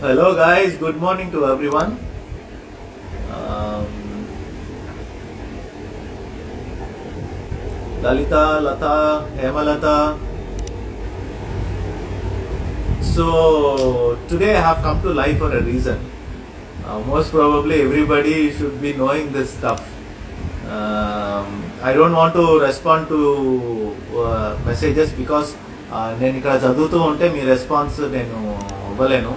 Hello guys good morning to everyone Lalitha Latha Hemalatha so today have come to life for a reason most probably everybody should be knowing this stuff I don't want respond to messages because నేను ఇక్కడ చదువుతూ ఉంటే మీ response నేను ఇవ్వలేను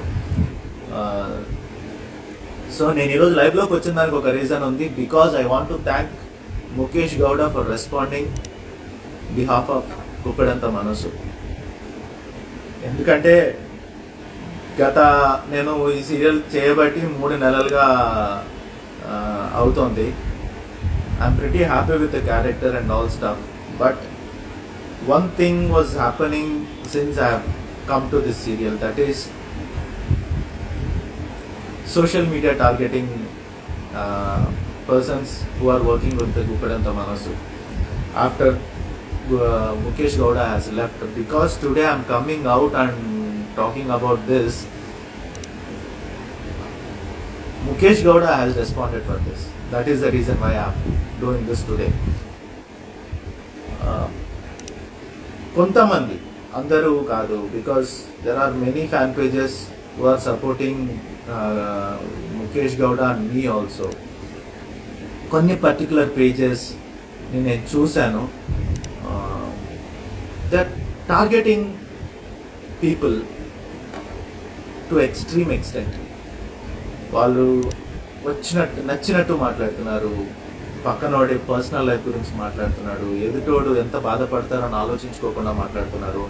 so నేను ఈరోజు లైవ్లోకి వచ్చిన దానికి ఒక రీజన్ ఉంది. Because I want to thank Mukesh Gowda for responding behalf of కుక్కడంత మనసు ఎందుకంటే గత నేను ఈ సీరియల్ చేయబట్టి మూడు నెలలుగా ఆ, అవుతోంది. I'm pretty happy with the character and all stuff but one thing was happening since I come to this serial that is social media targeting uh, persons who are working with the Gupadanta Manasu after uh, Mukesh Gowda has left because today I'm coming out and talking about this Mukesh Gowda has responded for this that is the reason why I'm doing this today uh, కొంతమంది అందరూ కాదు because there are many fan pages who are supporting uh, supporting Mukesh Gowda and me also కొన్ని particular pages నేను చూశాను. That targeting people to extreme extent వాళ్ళు వచ్చినట్టు నచ్చినట్టు మాట్లాడుతున్నారు. పక్కనోడి పర్సనల్ లైఫ్ గురించి మాట్లాడుతున్నాడు. ఎదుటోడు ఎంత బాధపడతారని ఆలోచించుకోకుండా మాట్లాడుతున్నారు.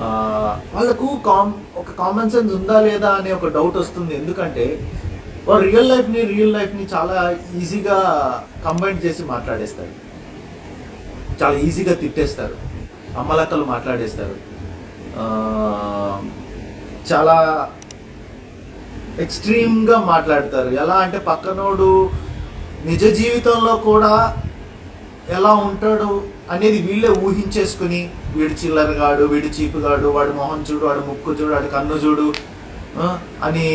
వాళ్ళకు కామ్ ఒక కామన్ సెన్స్ ఉందా లేదా అనే ఒక డౌట్ వస్తుంది. ఎందుకంటే వారు రియల్ లైఫ్ని రియల్ లైఫ్ని చాలా ఈజీగా కంబైన్ చేసి మాట్లాడేస్తారు. చాలా ఈజీగా తిట్టేస్తారు. అమ్మలక్కలు మాట్లాడేస్తారు. చాలా ఎక్స్ట్రీమ్గా మాట్లాడతారు. ఎలా అంటే పక్కనోడు నిజ జీవితంలో కూడా ఎలా ఉంటాడు అనేది వీళ్ళే ఊహించేసుకుని వీడు చిల్లరగాడు వీడు చీపుగాడు వాడు మొహం చూడు వాడు ముక్కు చూడు వాడు కన్ను చూడు అని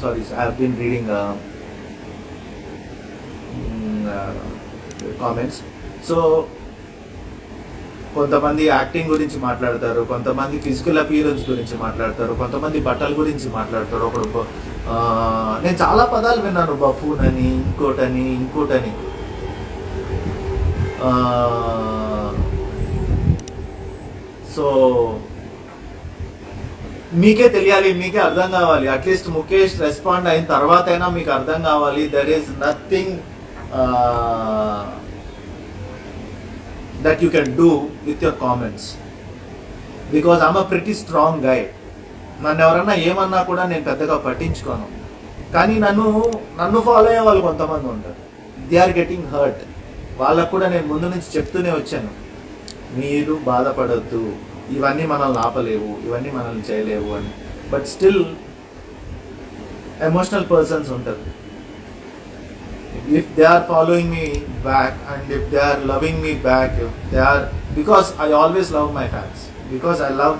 sorry I been reading comments so కొంతమంది యాక్టింగ్ గురించి మాట్లాడతారు కొంతమంది ఫిజికల్ అపియరెన్స్ గురించి మాట్లాడతారు కొంతమంది బట్టల గురించి మాట్లాడతారు. ఒకడు నేను చాలా పదాలు విన్నాను బఫూన్ అని ఇంకోటని. ఇంకోటని సో మీకే తెలియాలి మీకే అర్థం కావాలి. అట్లీస్ట్ ముఖేష్ రెస్పాండ్ అయిన తర్వాత అయినా మీకు అర్థం కావాలి. There is nothing that you can do with your comments. Because I'm a pretty strong guy నన్ను ఎవరన్నా ఏమన్నా కూడా నేను పెద్దగా పట్టించుకోను. కానీ నన్ను నన్ను ఫాలో అయ్యే వాళ్ళు కొంతమంది ఉంటారు. దే ఆర్ గెటింగ్ హర్ట్ వాళ్ళకు కూడా నేను ముందు నుంచి చెప్తూనే వచ్చాను. మీరు బాధపడద్దు. ఇవన్నీ మనల్ని ఆపలేవు. ఇవన్నీ మనల్ని చేయలేవు అని. బట్ స్టిల్ ఎమోషనల్ పర్సన్స్ ఉంటారు. If they are following me back and if they are loving me back if they are because i always love my fans because i love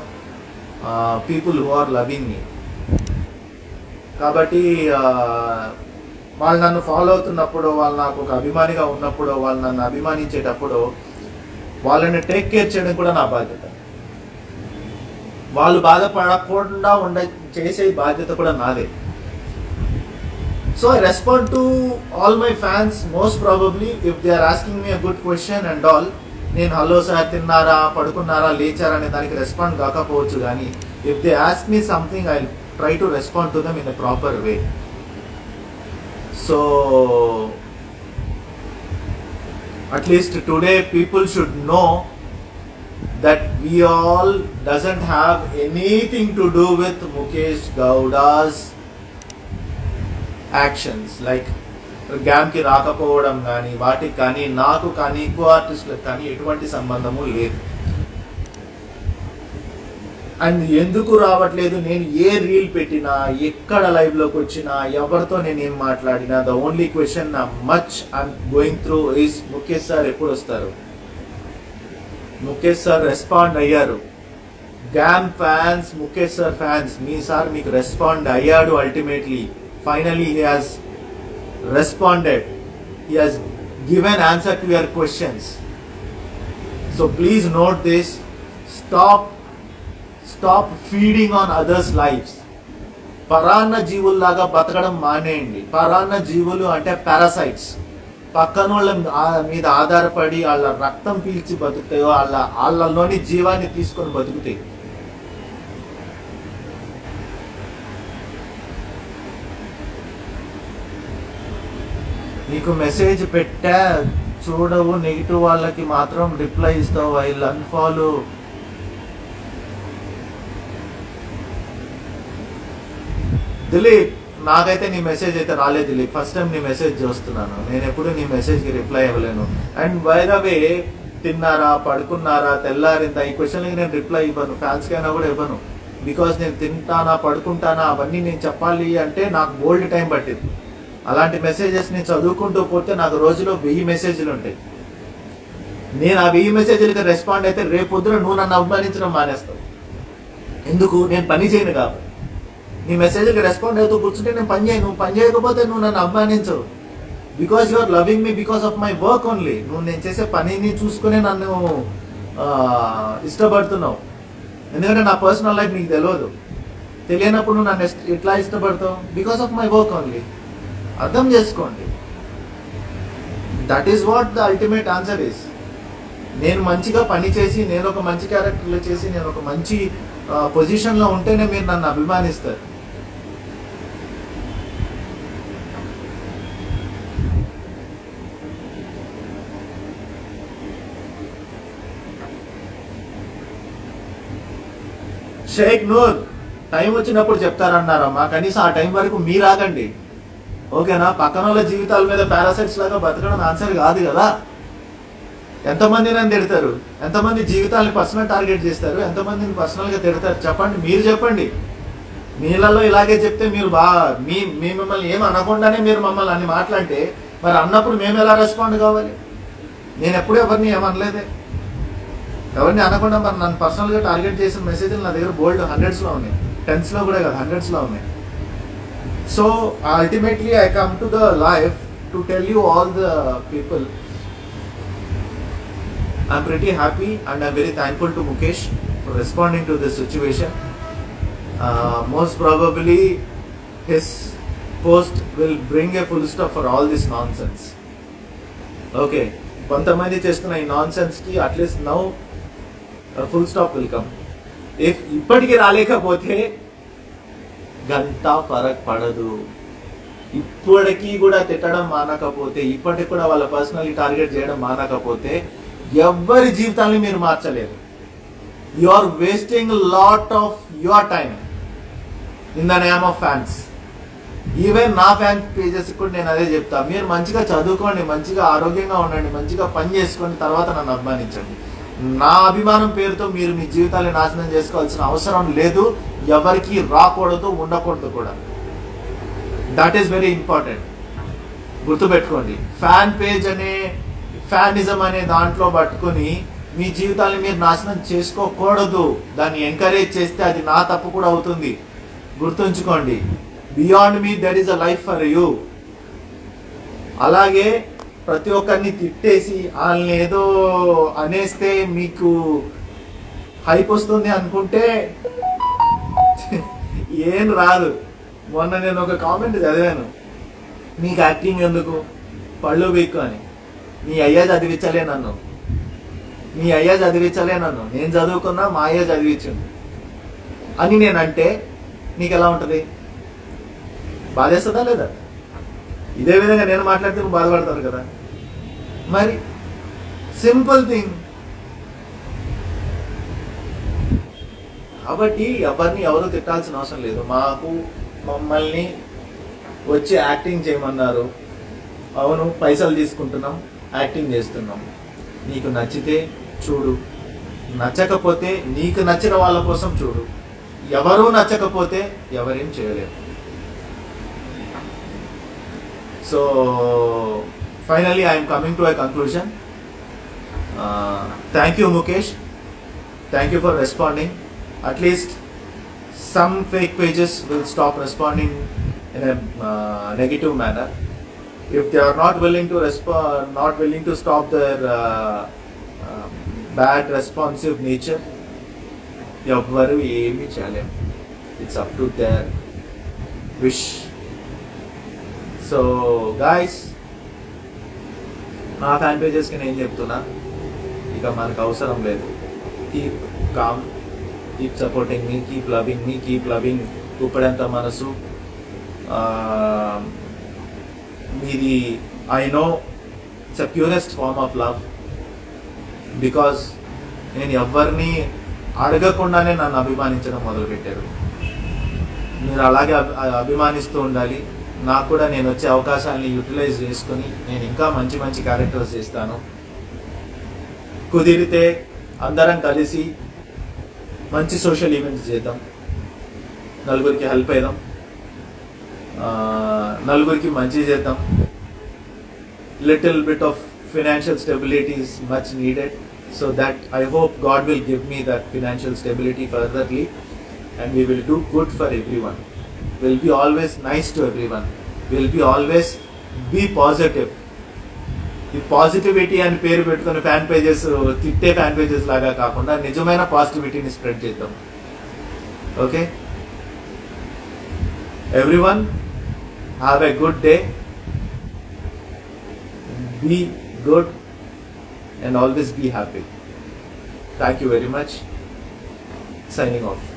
uh, people who are loving me కాబట్టి వాళ్ళు నన్ను follow అవుతున్నప్పుడు వాళ్ళు నాకు ఒక అభిమానిగా ఉన్నప్పుడు వాళ్ళు నన్ను అభిమానించేటప్పుడు వాళ్ళని టేక్ కేర్ చేయడం కూడా నా బాధ్యత వాళ్ళు బాధపడకుండా ఉండ చేసే బాధ్యత కూడా నాదే so I respond to all my fans most probably if they are asking me good question and all నేను హలో సార్ తిన్నారా పడుకున్నారా లేచారా అనే దానికి రెస్పాండ్ కాకపోవచ్చు కానీ if they ask me something I try to respond to them in a proper way so at least today people should know that we all doesn't have anything to do with Mukesh Gowda's actions like గ్యామ్కి రాకపోవడం కానీ వాటికి కానీ నాకు కానీ ఎక్కువ ఆర్టిస్టులకు కానీ ఎటువంటి సంబంధము లేదు. అండ్ ఎందుకు రావట్లేదు? నేను ఏ రీల్ పెట్టినా ఎక్కడ లైవ్లోకి వచ్చినా ఎవరితో నేను ఏం మాట్లాడినా ద ఓన్లీ క్వశ్చన్ నా much and going through is Mukesh sir ఎప్పుడు వస్తారు? ముఖేష్ సార్ రెస్పాండ్ అయ్యారు. గ్యామ్ ఫ్యాన్స్ ముఖేష్ సార్ ఫ్యాన్స్ మీ సార్ మీకు రెస్పాండ్ అయ్యాడు ultimately finally he has responded he has given answer to your questions so please note this stop stop feeding on others lives పరాన్న జీవుల్లాగా బతకడం మానేయండి పరాన్న జీవులు అంటే పారాసైట్స్ పక్కన వాళ్ళ మీద ఆధారపడి వాళ్ళ రక్తం పీల్చి బతుకుతాయో వాళ్ళ వాళ్ళలోని జీవాన్ని తీసుకొని బతుకుతాయి. నీకు మెసేజ్ పెట్టా చూడవు నెగిటివ్ వాళ్ళకి మాత్రం రిప్లై ఇస్తావు ఐ అన్ఫాలో దిలీప్ నాకైతే నీ మెసేజ్ అయితే రాలేదు దిలీప్. ఫస్ట్ టైం నీ మెసేజ్ చూస్తున్నాను. నేను ఎప్పుడు నీ మెసేజ్కి రిప్లై ఇవ్వలేను. అండ్ బై ద వే తిన్నారా పడుకున్నారా తెల్లారిందా? ఈ క్వశ్చన్కి నేను రిప్లై ఇవ్వను. ఫ్యాన్స్కి అయినా కూడా ఇవ్వను. బికాస్ నేను తింటానా పడుకుంటానా అవన్నీ నేను చెప్పాలి అంటే నాకు బోల్డ్ టైం పట్టింది. అలాంటి మెసేజెస్ నేను చదువుకుంటూ పోతే నాకు రోజులో వెయ్యి మెసేజ్లు ఉంటాయి. నేను ఆ వెయ్యి మెసేజ్లకి రెస్పాండ్ అయితే రేపు పొద్దున నువ్వు నన్ను అవమానించడం మానేస్తావు. ఎందుకు? నేను పని చేయను కాబట్టి. నీ మెసేజ్కి రెస్పాండ్ అవుతూ కూర్చుంటే నేను పని చేయను. నువ్వు పని చేయకపోతే నువ్వు నన్ను అభిమానించవు because you are loving me because of my work only నువ్వు నేను చేసే పనిని చూసుకునే నన్ను ఇష్టపడుతున్నావు. ఎందుకంటే నా పర్సనల్ లైఫ్ నీకు తెలియదు తెలియనప్పుడు నన్ను ఎస్- ఎట్లా ఇష్టపడతావు? Because of my work only అర్థం చేసుకోండి. That is what the ultimate answer is నేను మంచిగా పని చేసి నేను ఒక మంచి క్యారెక్టర్లో చేసి నేను ఒక మంచి పొజిషన్లో ఉంటేనే మీరు నన్ను అభిమానిస్తారు. షేక్ నూర్ టైం వచ్చినప్పుడు చెప్తారన్నారమ్మా. కనీసం ఆ టైం వరకు మీరు ఆగండి. ఓకేనా? పక్కన వాళ్ళ జీవితాల మీద పారాసైట్స్ లాగా బతకడం ఆన్సర్ కాదు కదా. ఎంతమంది నన్ను తిడతారు? ఎంతమంది జీవితాలని పర్సనల్ టార్గెట్ చేస్తారు? ఎంతమందిని పర్సనల్గా తిడతారు? చెప్పండి మీరు చెప్పండి. మీలలో ఇలాగే చెప్తే మీరు బాగా మీ మీ మిమ్మల్ని ఏం అనకుండానే మీరు మమ్మల్ని అన్ని మాట్లాడితే మరి అన్నప్పుడు మేము ఎలా రెస్పాండ్ కావాలి? నేను ఎప్పుడు ఎవరిని ఏమనలేదే. ఎవరిని అనకుండా మరి నన్ను పర్సనల్గా టార్గెట్ చేసిన మెసేజ్లు నా దగ్గర బోల్డ్ హండ్రెడ్స్లో ఉన్నాయి. టెన్స్లో కూడా కాదు హండ్రెడ్స్లో ఉన్నాయి. So ultimately, I come to the life to tell you all the people. I'm pretty happy and I'm very thankful to Mukesh for responding to this situation. Uh, most probably, his post will bring a full stop for all this nonsense. Okay, కొంతమంది చేస్తున్న ఈ నాన్సెన్స్కి at least now full stop will come if ఇప్పటికీ రాలేకపోతే గంట ఫరక్ పడదు. ఇప్పటికీ కూడా తిట్టడం మానకపోతే ఇప్పటికి కూడా వాళ్ళ పర్సనల్ టార్గెట్ చేయడం మానకపోతే ఎవ్వరి జీవితాన్ని మీరు మార్చలేరు. You are wasting lot of your time in the name of fans even నా ఫ్యాన్ పేజెస్ కూడా నేను అదే చెప్తా. మీరు మంచిగా చదువుకోండి మంచిగా ఆరోగ్యంగా ఉండండి మంచిగా పని చేసుకోండి తర్వాత నన్ను అభిమానించండి. నా అభిమానం పేరుతో మీరు మీ జీవితాన్ని నాశనం చేసుకోవాల్సిన అవసరం లేదు. ఎవరికి రాకూడదు ఉండకూడదు కూడా. దట్ ఈస్ వెరీ ఇంపార్టెంట్ గుర్తుపెట్టుకోండి. ఫ్యాన్ పేజ్ అనే ఫ్యానిజం అనే దాంట్లో పట్టుకొని మీ జీవితాన్ని మీరు నాశనం చేసుకోకూడదు. దాన్ని ఎంకరేజ్ చేస్తే అది నా తప్పు కూడా అవుతుంది. గుర్తుంచుకోండి. Beyond me there is a life for you అలాగే ప్రతి ఒక్కరిని తిట్టేసి వాళ్ళని ఏదో అనేస్తే మీకు హైప్ వస్తుంది అనుకుంటే ఏం రాదు. మొన్న నేను ఒక కామెంట్ చదివాను. నీకు యాక్టింగ్ ఎందుకు? పళ్ళు బీక్కు అని. నీ అయ్యా చదివించలే నన్ను. నీ అయ్యా చదివించలే నన్ను. నేను చదువుకున్నా మా అయ్య చదివించండు. అని నేను అంటే నీకు ఎలా ఉంటుంది? బాధేస్తుందా లేదా? ఇదే విధంగా నేను మాట్లాడితే బాధపడతారు కదా. మరి సింపుల్ థింగ్. కాబట్టి ఎవరిని ఎవరు తిట్టాల్సిన అవసరం లేదు. మాకు మమ్మల్ని వచ్చి యాక్టింగ్ చేయమన్నారు. అవును పైసలు తీసుకుంటున్నాం యాక్టింగ్ చేస్తున్నాం. నీకు నచ్చితే చూడు. నచ్చకపోతే నీకు నచ్చిన వాళ్ళ కోసం చూడు. ఎవరూ నచ్చకపోతే ఎవరేం చేయలేరు. So finally finally I'm coming to I conclusion thank you mukesh thank you for responding. At least some fake pages will stop responding in a uh, negative manner. If they are not willing to respond, not willing to stop their uh, uh, bad responsive nature, ఎవ్వరు ఏమీ చేయలేం it's up to their wish so guys నా fan పేజెస్కి నేను చెప్తున్నా? ఇక మనకు అవసరం లేదు. Keep calm keep supporting me keep loving me keep loving ఇప్పుడంత మనసు. మీది I know it's a purest form of love because నేను ఎవరిని అడగకుండానే నన్ను అభిమానించడం మొదలుపెట్టారు. మీరు అలాగే అభి- అభిమానిస్తూ ఉండాలి. నాకు కూడా నేను వచ్చే అవకాశాన్ని యూటిలైజ్ చేసుకుని నేను ఇంకా మంచి మంచి క్యారెక్టర్స్ చేస్తాను. కుదిరితే అందరం కలిసి మంచి సోషల్ ఈవెంట్స్ చేద్దాం. నలుగురికి హెల్ప్ అయిదాం. నలుగురికి మంచి చేద్దాం. Little bit of financial stability is much needed. So that I hope God will give me that financial stability furtherly. We will do good for everyone We'll be always nice to everyone. We'll be always be positive. ఈ positivity అని పేరు పెట్టుకుని fan pages తిట్టే fan pages లాగా కాకుండా నిజమైన పాజిటివిటీని spread చేద్దాం. Okay everyone have a good day be good and always be happy thank you very much signing off